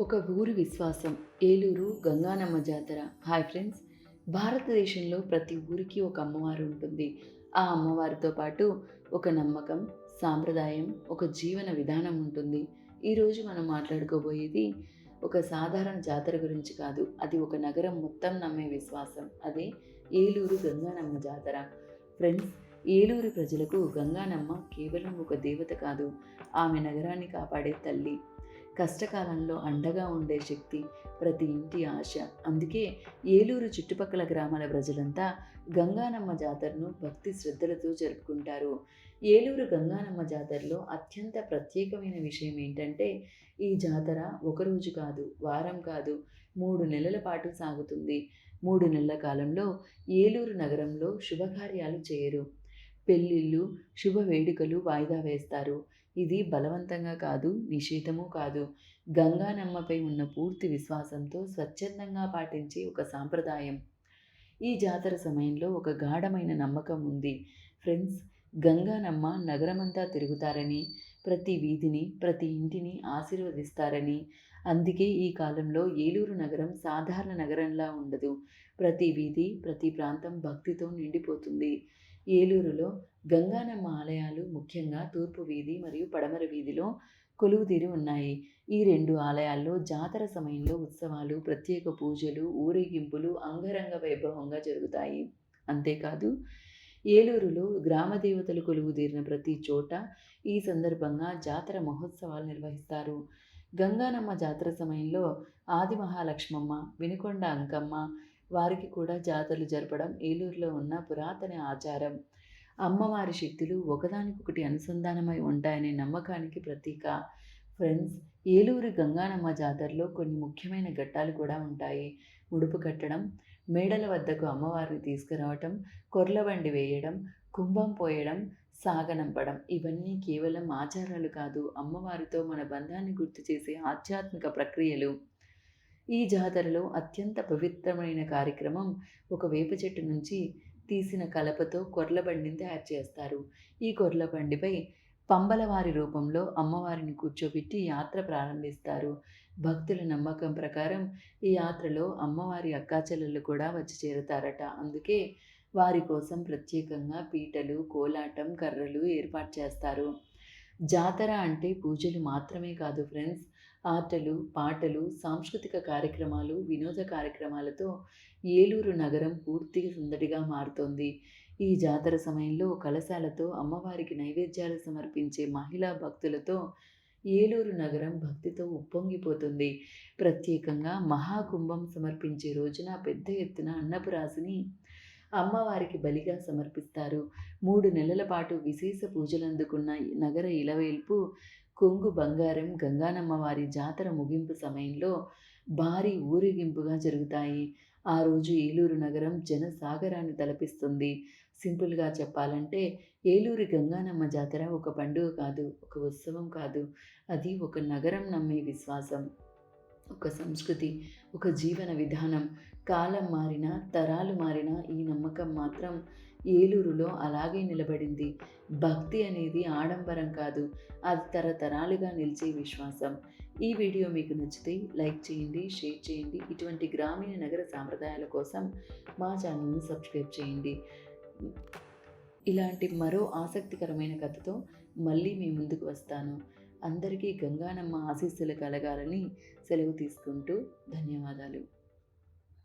ఒక ఊరి విశ్వాసం ఏలూరు గంగానమ్మ జాతర. హాయ్ ఫ్రెండ్స్ భారతదేశంలో ప్రతి ఊరికి ఒక అమ్మవారు ఉంటుంది. ఆ అమ్మవారితో పాటు ఒక నమ్మకం సాంప్రదాయం ఒక జీవన విధానం ఉంటుంది. ఈరోజు మనం మాట్లాడుకోబోయేది ఒక సాధారణ జాతర గురించి కాదు అది ఒక నగరం మొత్తం నమ్మే విశ్వాసం. అదే ఏలూరు గంగానమ్మ జాతర. ఫ్రెండ్స్ ఏలూరు ప్రజలకు గంగానమ్మ కేవలం ఒక దేవత కాదు ఆమె నగరాన్ని కాపాడే తల్లి. కష్టకాలంలో అండగా ఉండే శక్తి ప్రతి ఇంటి ఆశ. అందుకే ఏలూరు చుట్టుపక్కల గ్రామాల ప్రజలంతా గంగానమ్మ జాతరను భక్తి శ్రద్ధలతో జరుపుకుంటారు. ఏలూరు గంగానమ్మ జాతరలో అత్యంత ప్రత్యేకమైన విషయం ఏంటంటే ఈ జాతర ఒకరోజు కాదు వారం కాదు మూడు నెలల పాటు సాగుతుంది. మూడు నెలల కాలంలో ఏలూరు నగరంలో శుభకార్యాలు చేయరు. పెళ్ళిళ్ళు శుభ వేడుకలు వాయిదా వేస్తారు. ఇది బలవంతంగా కాదు నిషేధము కాదు. గంగానమ్మపై ఉన్న పూర్తి విశ్వాసంతో స్వచ్ఛందంగా పాటించే ఒక సాంప్రదాయం. ఈ జాతర సమయంలో ఒక గాఢమైన నమ్మకం ఉంది. ఫ్రెండ్స్ గంగానమ్మ నగరమంతా తిరుగుతారని ప్రతి వీధిని ప్రతి ఇంటిని ఆశీర్వదిస్తారని. అందుకే ఈ కాలంలో ఏలూరు నగరం సాధారణ నగరంలా ఉండదు. ప్రతి వీధి ప్రతి ప్రాంతం భక్తితో నిండిపోతుంది. ఏలూరులో గంగానమ్మ ఆలయాలు ముఖ్యంగా తూర్పు వీధి మరియు పడమర వీధిలో కొలువుదీరి ఉన్నాయి. ఈ రెండు ఆలయాల్లో జాతర సమయంలో ఉత్సవాలు ప్రత్యేక పూజలు ఊరేగింపులు అంగరంగ వైభవంగా జరుగుతాయి. అంతేకాదు ఏలూరులో గ్రామ దేవతలు కొలువుదీరిన ప్రతి చోట ఈ సందర్భంగా జాతర మహోత్సవాలు నిర్వహిస్తారు. గంగానమ్మ జాతర సమయంలో ఆది మహాలక్ష్మమ్మ వినుకొండ అంకమ్మ వారికి కూడా జాతరలు జరపడం ఏలూరులో ఉన్న పురాతన ఆచారం. అమ్మవారి శక్తులు ఒకదానికొకటి అనుసంధానమై ఉంటాయనే నమ్మకానికి ప్రతీక. ఫ్రెండ్స్ ఏలూరు గంగానమ్మ జాతరలో కొన్ని ముఖ్యమైన ఘట్టాలు కూడా ఉంటాయి. ముడుపు కట్టడం మేడల వద్దకు అమ్మవారిని తీసుకురావటం కొర్లబండి వేయడం కుంభం పోయడం సాగనంపడం ఇవన్నీ కేవలం ఆచారాలు కాదు అమ్మవారితో మన బంధాన్ని గుర్తు చేసే ఆధ్యాత్మిక ప్రక్రియలు. ఈ జాతరలో అత్యంత పవిత్రమైన కార్యక్రమం ఒక వేప చెట్టు నుంచి తీసిన కలపతో కొర్లబండిని తయారు చేస్తారు. ఈ కొర్లబండిపై పంబలవారి రూపంలో అమ్మవారిని కూర్చోబెట్టి యాత్ర ప్రారంభిస్తారు. భక్తుల నమ్మకం ప్రకారం ఈ యాత్రలో అమ్మవారి అక్కాచెల్లెళ్ళు కూడా వచ్చి చేరుతారట. అందుకే వారి కోసం ప్రత్యేకంగా పీటలు కోలాటం కర్రలు ఏర్పాటు చేస్తారు. జాతర అంటే పూజలు మాత్రమే కాదు ఫ్రెండ్స్. ఆటలు పాటలు సాంస్కృతిక కార్యక్రమాలు వినోద కార్యక్రమాలతో ఏలూరు నగరం పూర్తిగా సందడిగా మారుతోంది. ఈ జాతర సమయంలో కలశాలతో అమ్మవారికి నైవేద్యాలు సమర్పించే మహిళా భక్తులతో ఏలూరు నగరం భక్తితో ఉప్పొంగిపోతుంది. ప్రత్యేకంగా మహాకుంభం సమర్పించే రోజున పెద్ద ఎత్తున అన్నపురాశిని అమ్మవారికి బలిగా సమర్పిస్తారు. మూడు నెలల పాటు విశేష పూజలు అందుకున్న నగర ఇలవేల్పు కొంగు బంగారం గంగానమ్మ వారి జాతర ముగింపు సమయంలో భారీ ఊరేగింపుగా జరుగుతాయి. ఆ రోజు ఏలూరు నగరం జనసాగరాన్ని తలపిస్తుంది. సింపుల్గా చెప్పాలంటే ఏలూరు గంగానమ్మ జాతర ఒక పండుగ కాదు ఒక ఉత్సవం కాదు. అది ఒక నగరం నమ్మే విశ్వాసం ఒక సంస్కృతి ఒక జీవన విధానం కాలం మారినా తరాలు మారినా ఈ నమ్మకం మాత్రం ఏలూరులో అలాగే నిలబడింది. భక్తి అనేది ఆడంబరం కాదు అది తరతరాలుగా నిలిచే విశ్వాసం. ఈ వీడియో మీకు నచ్చితే లైక్ చేయండి షేర్ చేయండి. ఇటువంటి గ్రామీణ నగర సాంప్రదాయాల కోసం మా ఛానల్ని సబ్స్క్రైబ్ చేయండి. ఇలాంటి మరో ఆసక్తికరమైన కథతో మళ్ళీ మీ ముందుకు వస్తాను. అందరికీ గంగానమ్మ ఆశీస్సులు కలగాలని సెలవు తీసుకుంటూ ధన్యవాదాలు.